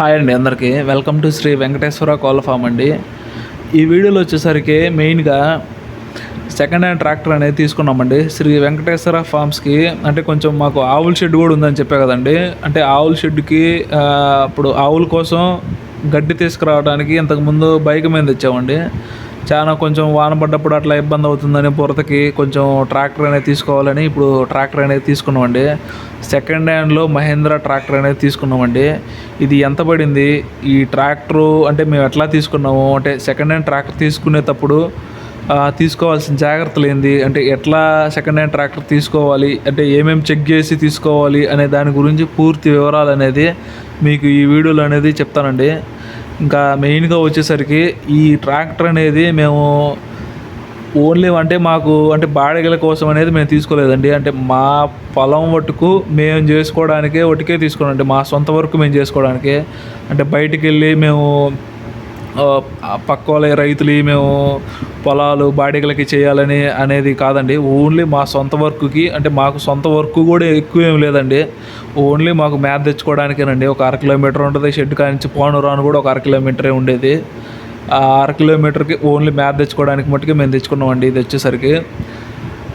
Hi అండి అందరికీ. Welcome to Shri Venkateswara కోళ్ళ ఫామ్ అండి. ఈ వీడియోలో వచ్చేసరికి మెయిన్గా సెకండ్ హ్యాండ్ ట్రాక్టర్ అనేది తీసుకున్నామండి. శ్రీ వెంకటేశ్వర ఫామ్స్కి అంటే కొంచెం మాకు ఆవుల షెడ్ కూడా ఉందని చెప్పే కదండి. అంటే ఆవుల షెడ్కి ఇప్పుడు ఆవుల కోసం గడ్డి తీసుకురావడానికి ఇంతకుముందు బైక్ మీద తెచ్చామండి. చాలా కొంచెం వాన పడ్డప్పుడు అట్లా ఇబ్బంది అవుతుందని పొరతకి కొంచెం ట్రాక్టర్ అనేది తీసుకోవాలని ఇప్పుడు ట్రాక్టర్ అనేది తీసుకున్నామండి. సెకండ్ హ్యాండ్లో మహేంద్ర ట్రాక్టర్ అనేది తీసుకున్నామండి. ఇది ఎంత పడింది? ఈ ట్రాక్టరు అంటే మేము ఎట్లా తీసుకున్నాము? అంటే సెకండ్ హ్యాండ్ ట్రాక్టర్ తీసుకునేటప్పుడు తీసుకోవాల్సిన జాగ్రత్తలు ఏంది? అంటే ఎట్లా సెకండ్ హ్యాండ్ ట్రాక్టర్ తీసుకోవాలి? అంటే ఏమేమి చెక్ చేసి తీసుకోవాలి? అనే దాని గురించి పూర్తి వివరాలు అనేది మీకు ఈ వీడియోలో అనేది చెప్తానండి. ఇంకా మెయిన్గా వచ్చేసరికి ఈ ట్రాక్టర్ అనేది మేము ఓన్లీ అంటే మాకు అంటే బాడిగల కోసం అనేది మేము తీసుకోలేదండి. అంటే మా పొలం వట్టుకు మేము చేసుకోవడానికే ఒటికే తీసుకున్నాం. అంటే మా సొంత వరకు మేము చేసుకోవడానికే. అంటే బయటికి వెళ్ళి మేము పక్క వాళ్ళ రైతులు మేము పొలాలు బాడిగలకి చేయాలని అనేది కాదండి. ఓన్లీ మా సొంత వర్క్కి అంటే మాకు సొంత వర్క్ కూడా ఎక్కువ ఏం లేదండి. ఓన్లీ మాకు మ్యాథ్ తెచ్చుకోవడానికేనండి. ఒక అర కిలోమీటర్ ఉంటుంది షెడ్ కానించి పోను రాను కూడా ఒక అర కిలోమీటరే ఉండేది. ఆ అర కిలోమీటర్కి ఓన్లీ మ్యాథ్ తెచ్చుకోవడానికి మట్టుకే మేము తెచ్చుకున్నామండి ఇది వచ్చేసరికి.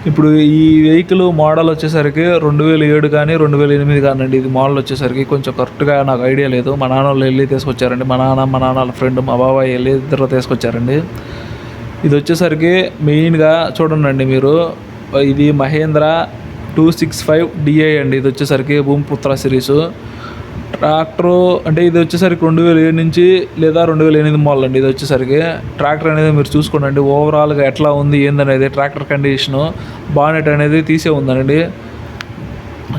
ఇప్పుడు ఈ వెహికల్ మోడల్ వచ్చేసరికి రెండు వేల ఏడు కానీ రెండు వేల ఎనిమిది కానండి ఇది మోడల్ వచ్చేసరికి కొంచెం కరెక్ట్గా నాకు ఐడియా లేదు. మా నాన్న వాళ్ళు వెళ్ళి తీసుకొచ్చారండి. మా నాన్న మా నాన్న వాళ్ళ ఫ్రెండ్ మా బాబాయ్ వెళ్ళి ఇద్దరు తీసుకొచ్చారండి. ఇది వచ్చేసరికి మెయిన్గా చూడండి మీరు. ఇది Mahindra two six five DI అండి. ఇది వచ్చేసరికి భూమిపుత్ర సిరీసు. ట్రాక్టరు అంటే ఇది వచ్చేసరికి రెండు వేల ఏడు నుంచి లేదా రెండు వేల ఎనిమిది మోడల్ అండి ఇది వచ్చేసరికి. ట్రాక్టర్ అనేది మీరు చూసుకోండి ఓవరాల్గా ఎట్లా ఉంది ఏందనేది ట్రాక్టర్ కండిషను బానెట్ అనేది తీసే ఉందండి.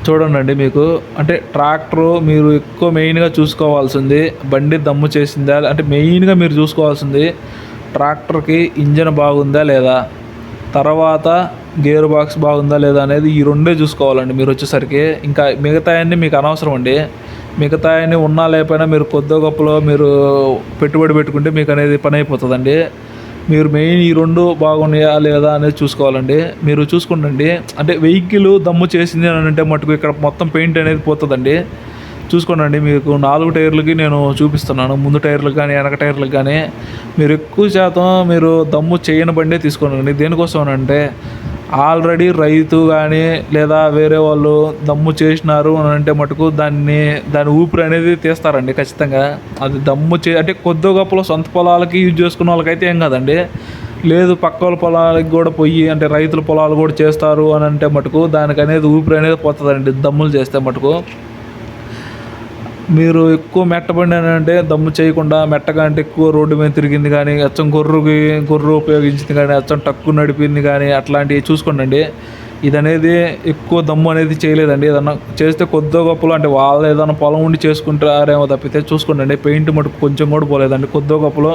చూడండి మీకు. అంటే ట్రాక్టరు మీరు ఎక్కువ మెయిన్గా చూసుకోవాల్సింది బండి దమ్ము చేసిందా అంటే మెయిన్గా మీరు చూసుకోవాల్సింది ట్రాక్టర్కి ఇంజన్ బాగుందా లేదా తర్వాత గేర్ బాక్స్ బాగుందా లేదా అనేది ఈ రెండే చూసుకోవాలండి మీరు వచ్చేసరికి. ఇంకా మిగతా అన్నీ మీకు అనవసరం అండి. మిగతా అన్నీ ఉన్నా లేకపోయినా మీరు కొద్ది గొప్పలో మీరు పెట్టుబడి పెట్టుకుంటే మీకు అనేది పని అయిపోతుందండి. మీరు మెయిన్ ఈ రెండు బాగున్నాయా లేదా అనేది చూసుకోవాలండి. మీరు చూసుకుంటండి. అంటే వెహికల్ దమ్ము చేసింది అని అంటే మటుకు ఇక్కడ మొత్తం పెయింట్ అనేది పోతుందండి. చూసుకోండి మీకు నాలుగు టైర్లకి నేను చూపిస్తున్నాను. ముందు టైర్లకు కానీ వెనక టైర్లకు కానీ మీరు ఎక్కువ శాతం మీరు దమ్ము చేయని బండే తీసుకోనండి దేనికోసం అంటే ఆల్రెడీ రైతు కానీ లేదా వేరే వాళ్ళు దమ్ము చేసినారు అని అంటే మటుకు దాన్ని దాని ఊపిరి అనేది తీస్తారండి ఖచ్చితంగా. అది దమ్ము చే అంటే కొద్ది గొప్పలో సొంత పొలాలకి యూజ్ చేసుకున్న వాళ్ళకైతే ఏం కాదండి. లేదు పక్క వాళ్ళ పొలాలకి కూడా పోయి అంటే రైతుల పొలాలు కూడా చేస్తారు అని అంటే మటుకు దానికి అనేది ఊపిరి అనేది పోతుందండి దమ్ములు చేస్తే మటుకు. మీరు ఎక్కువ మెట్టబండి అని అంటే దమ్ము చేయకుండా మెట్టగా అంటే ఎక్కువ రోడ్డు మీద తిరిగింది కానీ అచ్చం గొర్రుకి గొర్రు ఉపయోగించింది కానీ అచ్చం టక్కు నడిపింది కానీ అట్లాంటివి చూసుకోండి ఇది అనేది ఎక్కువ దమ్ము అనేది చేయలేదండి. ఏదన్నా చేస్తే కొద్ది గొప్పలు అంటే వాళ్ళు ఏదైనా పొలం ఉండి చేసుకుంటారేమో తప్పితే చూసుకోండి పెయింట్ మటుకు కొంచెం కూడా పోలేదండి. కొద్ది గొప్పలో.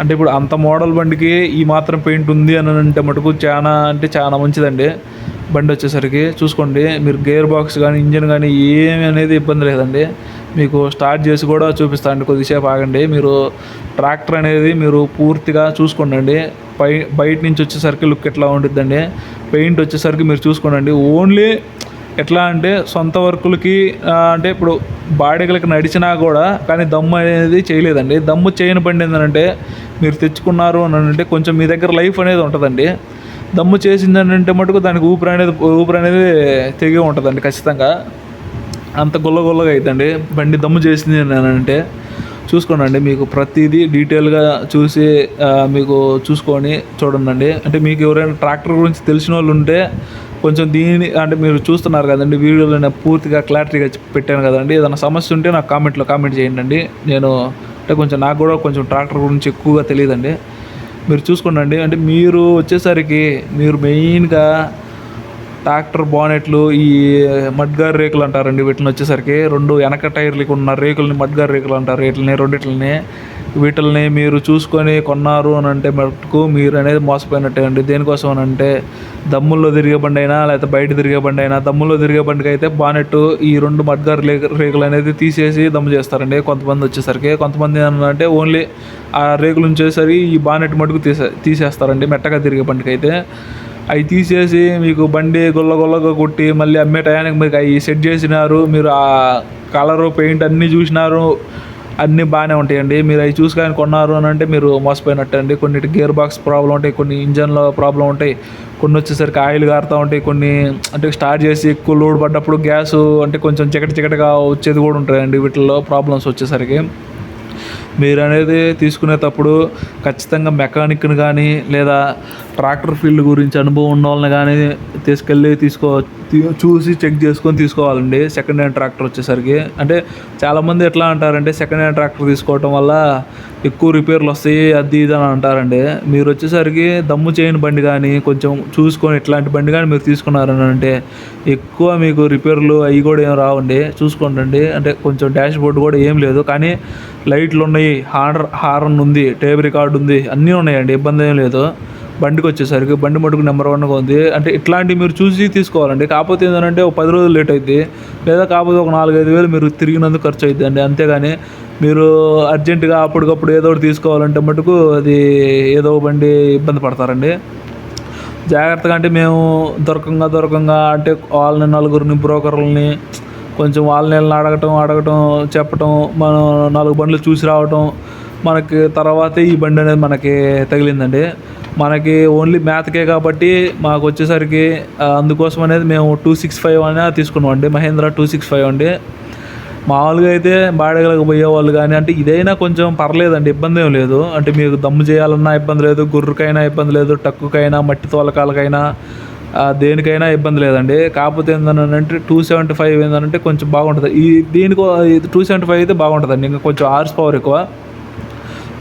అంటే ఇప్పుడు అంత మోడల్ బండికి ఈ మాత్రం పెయింట్ ఉంది అని అంటే మటుకు చాలా అంటే చాలా మంచిదండి. బండి వచ్చేసరికి చూసుకోండి. మీరు గేర్ బాక్స్ కానీ ఇంజిన్ కానీ ఏమి అనేది ఇబ్బంది లేదండి. మీకు స్టార్ట్ చేసి కూడా చూపిస్తానండి కొద్దిసేపు ఆగండి. మీరు ట్రాక్టర్ అనేది మీరు పూర్తిగా చూసుకోండి పై బయట నుంచి వచ్చేసరికి లుక్ ఎట్లా ఉంటుందండి పెయింట్ వచ్చేసరికి మీరు చూసుకోండి ఓన్లీ ఎట్లా అంటే సొంత వర్కులకి అంటే ఇప్పుడు బాడీలకి నడిచినా కూడా కానీ దమ్ము అనేది చేయలేదండి. దమ్ము చేయని బండి ఏంటంటే మీరు తెచ్చుకున్నారు అని అంటే కొంచెం మీ దగ్గర లైఫ్ అనేది ఉంటుందండి. దమ్ము చేసింది అని అంటే మటుకు దానికి ఊపిరి అనేది ఊపిరి అనేది తెగి ఉంటుందండి ఖచ్చితంగా. అంత గుల్ల గుల్లగా అవుతుందండి బండి దమ్ము చేసింది అని అంటే చూసుకోనండి మీకు ప్రతిదీ డీటెయిల్గా చూసి మీకు చూసుకొని చూడండి అంటే మీకు ఎవరైనా ట్రాక్టర్ గురించి తెలిసిన వాళ్ళు ఉంటే కొంచెం దీని అంటే మీరు చూస్తున్నారు కదండి వీడియోలో నేను పూర్తిగా క్లారిటీగా పెట్టాను కదండి. ఏదైనా సమస్య ఉంటే నాకు కామెంట్లో కామెంట్ చేయండి నేను అంటే కొంచెం నాకు కూడా కొంచెం ట్రాక్టర్ గురించి ఎక్కువగా తెలియదండి. మీరు చూసుకోండి అంటే మీరు వచ్చేసరికి మీరు మెయిన్గా ట్రాక్టర్ బానెట్లు ఈ మడ్గార్ రేకులు అంటారండి వీటిని వచ్చేసరికి. రెండు వెనక టైర్లకి ఉన్న రేకులని మడ్గార్ రేకులు అంటారు వీటిని రెండిట్లని. వీటిల్ని మీరు చూసుకొని కొన్నారు అని అంటే మటుకు మీరు అనేది మోసపోయినట్టే అండి. దేనికోసం అని అంటే దమ్ముల్లో తిరిగే బండి అయినా లేకపోతే బయట తిరిగే బండి అయినా దమ్ముల్లో తిరిగే బండికి అయితే బానెట్ ఈ రెండు మడ్గార్ రేకు రేకులు అనేది తీసేసి దమ్ము చేస్తారండి కొంతమంది వచ్చేసరికి. కొంతమంది అంటే ఓన్లీ ఆ రేకులు ఉంచేసరికి ఈ బానెట్ మటుకు తీసే తీసేస్తారండి మెట్టగా తిరిగే బండికి అయితే. అవి తీసేసి మీకు బండి గొల్ల గొల్లగా కొట్టి మళ్ళీ అమ్మే టయానికి మీకు అవి సెట్ చేసినారు మీరు ఆ కలరు పెయింట్ అన్నీ చూసినారు అన్నీ బాగానే ఉంటాయండి. మీరు అవి చూసి కానీ కొన్నారు అని అంటే మీరు మోసపోయినట్టు అండి. కొన్నిటి గేర్ బాక్స్ ప్రాబ్లం ఉంటాయి కొన్ని ఇంజన్లో ప్రాబ్లం ఉంటాయి కొన్ని వచ్చేసరికి ఆయిల్ కారుతూ ఉంటాయి కొన్ని అంటే స్టార్ట్ చేసి ఎక్కువ లోడ్ పడ్డప్పుడు గ్యాస్ అంటే కొంచెం చికటి చికటిగా వచ్చేది కూడా ఉంటాయండి వీటిల్లో ప్రాబ్లమ్స్ వచ్చేసరికి. మీరు అనేది తీసుకునేటప్పుడు ఖచ్చితంగా మెకానిక్ని కానీ లేదా ట్రాక్టర్ ఫీల్డ్ గురించి అనుభవం ఉన్న వాళ్ళని కానీ తీసుకెళ్ళి తీసుకో చూసి చెక్ చేసుకొని తీసుకోవాలండి. సెకండ్ హ్యాండ్ ట్రాక్టర్ వచ్చేసరికి. అంటే చాలామంది ఎట్లా అంటారంటే సెకండ్ హ్యాండ్ ట్రాక్టర్ తీసుకోవటం వల్ల ఎక్కువ రిపేర్లు వస్తాయి అది ఇది అని అంటారండి. మీరు వచ్చేసరికి దమ్ము చేయని బండి కానీ కొంచెం చూసుకొని ఇట్లాంటి బండి కానీ మీరు తీసుకున్నారని అంటే ఎక్కువ మీకు రిపేర్లు అవి కూడా ఏం రావండి. చూసుకోండి అంటే కొంచెం డాష్ బోర్డు కూడా ఏం లేదు. కానీ లైట్లు ఉన్నాయి హార్న్ హార్న్ ఉంది టేబుల్ రికార్డు ఉంది అన్నీ ఉన్నాయండి. ఇబ్బంది ఏం లేదు. బండికి వచ్చేసరికి బండి మటుకు నెంబర్ వన్గా ఉంది. అంటే ఇట్లాంటివి మీరు చూసి తీసుకోవాలండి. కాకపోతే ఏంటంటే ఒక పది రోజులు లేట్ అవుద్ది లేదా కాకపోతే ఒక నాలుగైదు వేలు మీరు తిరిగినందుకు ఖర్చు అవుతుంది అండి. అంతేగాని మీరు అర్జెంటుగా అప్పటికప్పుడు ఏదో ఒకటి తీసుకోవాలంటే మటుకు అది ఏదో ఒక బండి ఇబ్బంది పడతారండి. జాగ్రత్తగా అంటే మేము దొరకంగా దొరకంగా అంటే వాళ్ళని నలుగురిని బ్రోకర్లని కొంచెం వాళ్ళని వీళ్ళని అడగటం అడగటం చెప్పటం మనం నాలుగు బండ్లు చూసి రావటం మనకి తర్వాతే ఈ బండి అనేది మనకి తగిలిందండి. మనకి ఓన్లీ మ్యాథ్కే కాబట్టి మాకు వచ్చేసరికి అందుకోసం అనేది మేము టూ సిక్స్ ఫైవ్ అనే తీసుకున్నాం అండి. మహేంద్ర టూ సిక్స్ ఫైవ్ అండి. మామూలుగా అయితే బాడగలకు పోయేవాళ్ళు కానీ అంటే ఇదైనా కొంచెం పర్లేదండి ఇబ్బంది ఏం లేదు. అంటే మీకు దమ్ము చేయాలన్నా ఇబ్బంది లేదు గుర్రుకైనా ఇబ్బంది లేదు టక్కుకైనా మట్టి తోలకాలకైనా దేనికైనా ఇబ్బంది లేదండి. కాకపోతే ఏంటంటే టూ సెవెంటీ ఫైవ్ ఏంటంటే కొంచెం బాగుంటుంది. ఈ దీనికి టూ సెవెంటీ ఫైవ్ అయితే బాగుంటుందండి. ఇంకా కొంచెం హార్స్ పవర్ ఎక్కువ.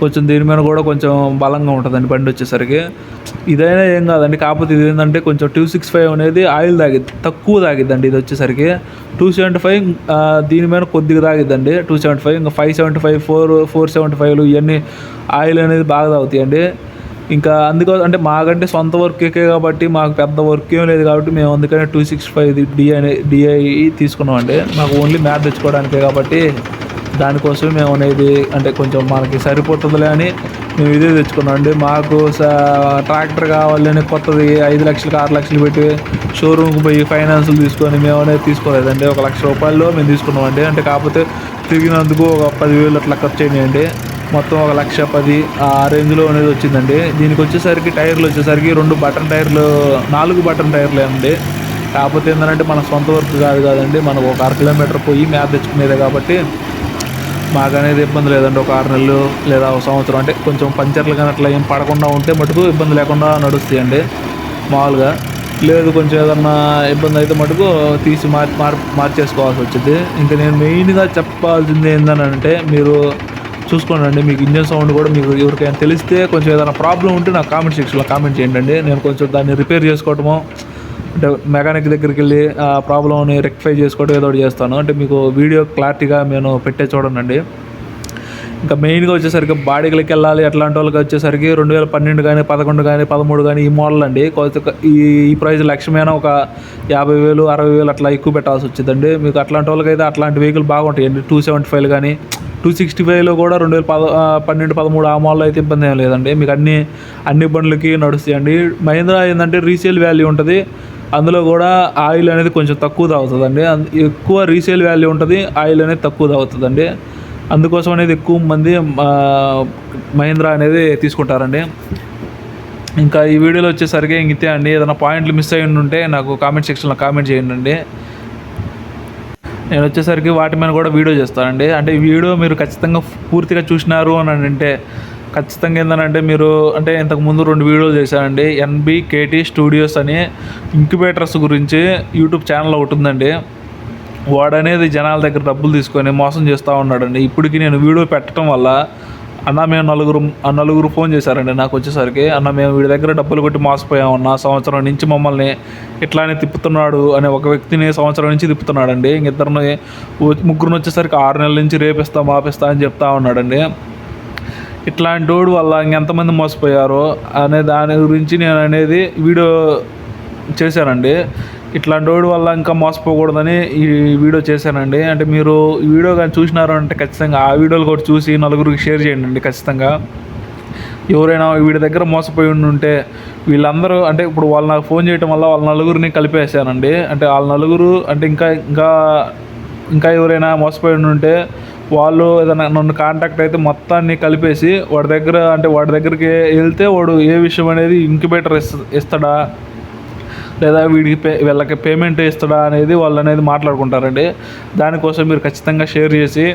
కొంచెం దీని మీద కూడా కొంచెం బలంగా ఉంటుందండి బండి వచ్చేసరికి. ఇదైనా ఏం కాదండి కాకపోతే ఇది ఏంటంటే కొంచెం టూ సిక్స్ ఫైవ్ అనేది ఆయిల్ తాగిద్ది తక్కువ తాగిద్దండి ఇది వచ్చేసరికి. టూ సెవెంటీ ఫైవ్ దీని మీద కొద్దిగా తాగిద్దండి. టూ సెవెంటీ ఫైవ్ ఇంకా five seventy five four four seventy ఫైవ్లు ఇవన్నీ ఆయిల్ అనేది బాగా తాగుతాయండి. ఇంకా అందుకో అంటే మాకంటే సొంత వర్కే కాబట్టి మాకు పెద్ద వర్క్ ఏం లేదు కాబట్టి మేము అందుకనే two six five DI DI తీసుకున్నామండి. మాకు ఓన్లీ మ్యాథ్ తెచ్చుకోవడానికే కాబట్టి దానికోసమే మేము అనేది అంటే కొంచెం మనకి సరిపోతుందిలే అని మేము ఇదే తెచ్చుకున్నాం. అండి మాకు ట్రాక్టర్ కావాలని కొత్తది ఐదు లక్షలకు ఆరు లక్షలు పెట్టి షోరూమ్కి పోయి ఫైనాన్సులు తీసుకొని మేము అనేది తీసుకోలేదండి. ఒక లక్ష రూపాయల్లో మేము తీసుకున్నామండి అంటే కాకపోతే తిరిగినందుకు ఒక పదివేలు అట్లా ఖర్చు అయినాయండి మొత్తం ఒక లక్ష పది ఆ రేంజ్లో అనేది వచ్చిందండి. దీనికి వచ్చేసరికి టైర్లు వచ్చేసరికి రెండు బటన్ టైర్లు నాలుగు బటన్ టైర్లే అండి. కాకపోతే ఏంటంటే మన సొంత వర్క్ కాదు కాదండి. మనకు ఒక అర కిలోమీటర్ పోయి మ్యాప్ తెచ్చుకునేదే కాబట్టి మాకు అనేది ఇబ్బంది లేదండి. ఒక ఆరు నెలలు లేదా ఒక సంవత్సరం. అంటే కొంచెం పంచర్లు కానీ అట్లా ఏం పడకుండా ఉంటే మటుకు ఇబ్బంది లేకుండా నడుస్తాయండి. మామూలుగా లేదు కొంచెం ఏదన్నా ఇబ్బంది అయితే మటుకు తీసి మార్ మార్ మార్చేసుకోవాల్సి వచ్చింది. ఇంకా నేను మెయిన్గా చెప్పాల్సింది ఏంటని అంటే మీరు చూసుకోండి మీకు ఇంజన్ సౌండ్ కూడా మీకు ఎవరికైనా తెలిస్తే కొంచెం ఏదైనా ప్రాబ్లం ఉంటే నాకు కామెంట్ సెక్షన్లో కామెంట్ చేయండి నేను కొంచెం దాన్ని రిపేర్ చేసుకోవటము అంటే మెకానిక్ దగ్గరికి వెళ్ళి ఆ ప్రాబ్లమ్ని రెక్టిఫై చేసుకోవడం ఏదో ఒకటి చేస్తాను. అంటే మీకు వీడియో క్లారిటీగా నేను పెట్టే చూడండి ఇంకా మెయిన్గా వచ్చేసరికి బాడీలకి వెళ్ళాలి అట్లాంటి వాళ్ళకి వచ్చేసరికి రెండు వేల పన్నెండు కానీ పదకొండు కానీ పదమూడు కానీ ఈ మోడల్ అండి. కొద్ది ఈ ఈ ప్రైజ్ లక్ష్యమైన ఒక యాభై వేలు అరవై వేలు అట్లా ఎక్కువ పెట్టాల్సి వచ్చిందండి. మీకు అట్లాంటి వాళ్ళకైతే అట్లాంటి వెహికల్ బాగుంటాయండి టూ సెవెంటీ ఫైవ్ కానీ టూ సిక్స్టీ ఫైవ్లో కూడా రెండు వేల పద పన్నెండు పదమూడు ఆ మోడల్ అయితే ఇబ్బంది ఏం లేదండి. మీకు అన్ని అన్ని బండ్లకి నడుస్తాయండి. మహీంద్రా ఏంటంటే రీసేల్ వాల్యూ ఉంటుంది. అందులో కూడా ఆయిల్ అనేది కొంచెం తక్కువ తాగుతుందండి. ఎక్కువ రీసేల్ వాల్యూ ఉంటుంది ఆయిల్ అనేది తక్కువ తాగుతుందండి. అందుకోసం అనేది ఎక్కువ మంది మహీంద్రా అనేది తీసుకుంటారండి. ఇంకా ఈ వీడియోలో వచ్చేసరికి ఇంతే అండి. ఏదైనా పాయింట్లు మిస్ అయ్యి ఉంటే నాకు కామెంట్ సెక్షన్లో కామెంట్ చేయండి అండి నేను వచ్చేసరికి వాటి మీద కూడా వీడియో చేస్తానండి. అంటే వీడియో మీరు ఖచ్చితంగా పూర్తిగా చూసినారు అని అంటే ఖచ్చితంగా ఏంటంటే మీరు అంటే ఇంతకు ముందు రెండు వీడియోలు చేశానండి. N B K T studios అని ఇంక్యుబేటర్స్ గురించి యూట్యూబ్ ఛానల్ ఒకటి ఉందండి. వాడనేది జనాల దగ్గర డబ్బులు తీసుకొని మోసం చేస్తూ ఉన్నాడండి. ఇప్పటికి నేను వీడియో పెట్టడం వల్ల అన్న మేము నలుగురు నలుగురు ఫోన్ చేశారండి నాకు వచ్చేసరికి. అన్న మేము వీడి దగ్గర డబ్బులు కొట్టి మోసపోయామన్న సంవత్సరం నుంచి మమ్మల్ని ఇట్లానే తిప్పుతున్నాడు అనే ఒక వ్యక్తిని సంవత్సరం నుంచి తిప్పుతున్నాడండి. ఇద్దరిని ముగ్గురు వచ్చేసరికి ఆరు నెలల నుంచి రేపిస్తా మాపిస్తా అని చెప్తా ఉన్నాడండి. ఇట్లాంటి వాడు వల్ల ఇంకెంతమంది మోసపోయారో అనే దాని గురించి నేను అనేది వీడియో చేశానండి. ఇట్లాంటి వాడి వల్ల ఇంకా మోసపోకూడదని ఈ వీడియో చేశానండి. అంటే మీరు ఈ వీడియో కానీ చూసినారు అంటే ఖచ్చితంగా ఆ వీడియోలు కూడా చూసి నలుగురికి షేర్ చేయండి అండి ఖచ్చితంగా. ఎవరైనా వీడి దగ్గర మోసపోయి ఉంటే వీళ్ళందరూ అంటే ఇప్పుడు వాళ్ళు నాకు ఫోన్ చేయటం వల్ల వాళ్ళ నలుగురిని కలిపేసానండి అంటే వాళ్ళ నలుగురు అంటే ఇంకా ఇంకా ఇంకా ఎవరైనా మోసపోయి ఉంటే వాళ్ళు ఏదైనా నన్ను కాంటాక్ట్ అయితే మొత్తాన్ని కలిపేసి వాడి దగ్గర అంటే వాడి దగ్గరికి వెళ్తే వాడు ఏ విషయం అనేది ఇంక్యుబేటర్ ఇస్తాడా? లేదా వీడికి పే వీళ్ళకి పేమెంట్ ఇస్తాడా అనేది వాళ్ళు అనేది మాట్లాడుకుంటారండి. దానికోసం మీరు ఖచ్చితంగా షేర్ చేసి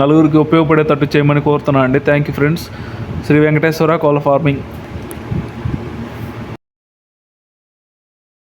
నలుగురికి ఉపయోగపడేటట్టు చేయమని కోరుతున్నాను అండి thank you friends Shri Venkateswara కోళ్ళ ఫార్మింగ్